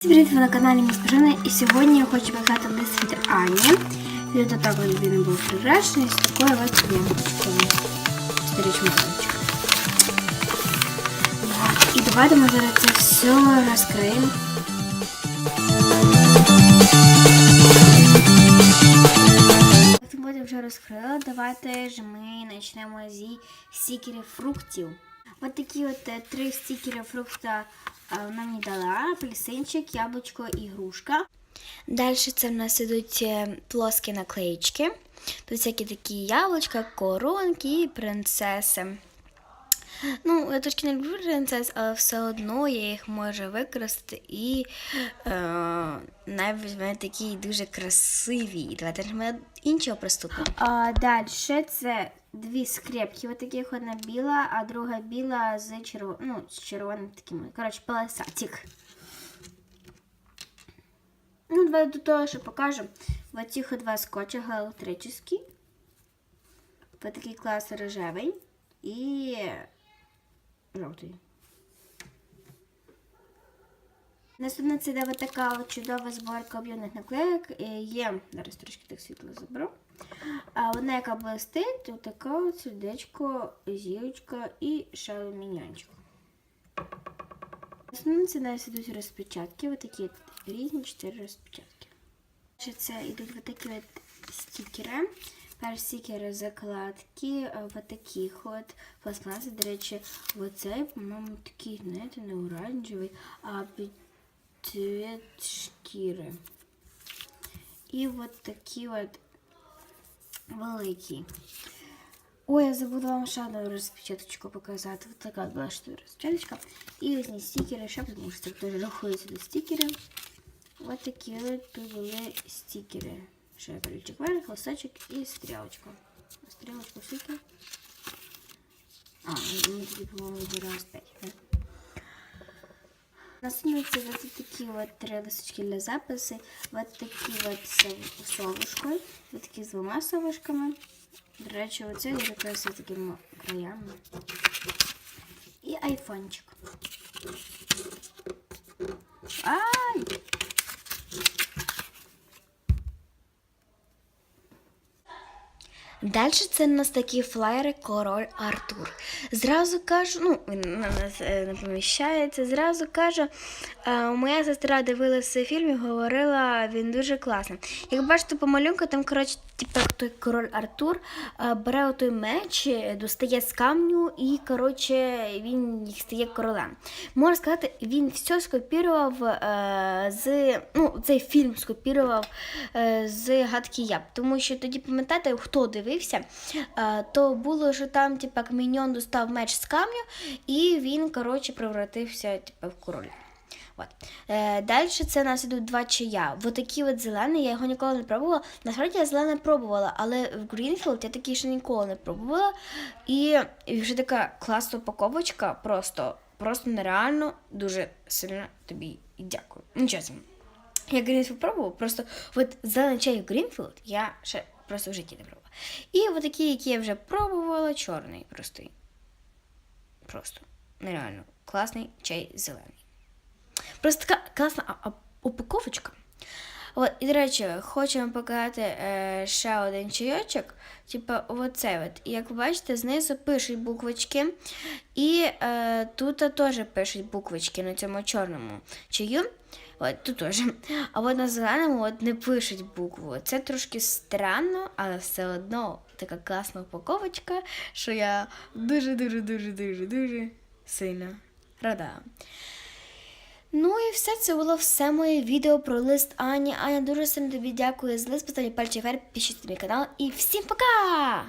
Привіт, ви на каналі Міс Пожина, і сьогодні я хочу показати лист від Ані. Він до того він був прикрашений з такою от ленточкою. Старіч моточок. Вот. І давайте ми зараз це все розкриємо. Як ми вже розкрила, давайте ж ми почнемо зі стікерів фруктів. От такі от е, три стікери фрукта е, вона мені дала: апельсинчик, яблучко і грушка. Далі це в нас ідуть е, плоскі наклеїчки. Тут всякі такі яблучка, коронки і принцеси. Ну, я трошки не люблю принцес, але все одно я їх можу використати і е, навіть вони такі дуже красиві. І давайте ж ми іншого приступимо. А, далі це дві скрепки, от таких одна біла, а друга біла з червоним, ну, з червоним таким, коротше, полосатик. Ну, давай до того, що покажемо. Вот цих два скотча галактрический. Вот такий клас рожевий і жовтий. Наступна це йде така чудова зборка об'ємних наклеїк. Е, Є, зараз трошки так світло заберу. А одна, яка блистить, тут така от сердечко, зірочка і ще міньончик. Основне це далі йдуть розпечатки, ось такі от різні чотири розпечатки. Це йдуть ось такі от стікери. Перші стікери закладки, е, от таких от пластмаси. До речі, оцей, по-моєму, такий, знаєте, не оранжевий, а під цвіт шкіри. І от такі от великі. Ой, я забула вам ще одну розпечаточку показати. Ось така була розпечаточка. І ось ці стікери, щоб тому що теж рахується до стікерів. Ось такі от були стікери. Ще крючок вверх, листочок і стрілочка. Стрілочка скільки? А, ми тоді, по-моєму, зараз 5. Наступне це ось такі от три листочки для запису. Ось такі от з совушкою. Ось такі з двома совушками. До речі, оце дуже красиво такими краями. І айфончик. Далі це у нас такі флаєри Король Артур. Зразу кажу, ну, він на нас не поміщається, зразу кажу, е, моя сестра дивилася фільм і говорила, він дуже класний. Як бачите, по малюнку, там, коротше, типу, той король Артур е, бере той меч, е, достає з камню і, коротше, він їх стає королем. Можна сказати, він все скопірував е, з, ну, цей фільм скопірував з гадки я. Тому що тоді, пам'ятаєте, хто дивився, то було, що там, типу, міньон достав меч з камню, і він, коротше, превратився, типу, в короля. От. Е, далі це у нас ідуть два чая. Вот такі от зелені, я його ніколи не пробувала. Насправді я зелене пробувала, але в Greenfield я такий ще ніколи не пробувала. І, вже така класна упаковочка, просто, просто нереально дуже сильно тобі дякую. Ну, чесно. Я Greenfield пробувала, просто от зелений чай Greenfield я ще просто в житті не пробувала. І от такі, які я вже пробувала, чорний простий. Просто нереально класний чай зелений. Просто така класна упаковочка. От, і, до речі, хочу вам показати е, ще один чайочок. Типу, оцей от. І як ви бачите, знизу пишуть буквочки. І е, тут теж пишуть буквочки на цьому чорному чаю. От тут теж. А от на зеленому от не пишуть букву. Це трошки странно, але все одно така класна упаковочка, що я дуже-дуже дуже дуже дуже сильно рада. Ну і все це було все моє відео про лист Ані. Аня дуже сильно тобі дякую за лист. Поставлю пальчик вверх, підпишіться на канал і всім пока!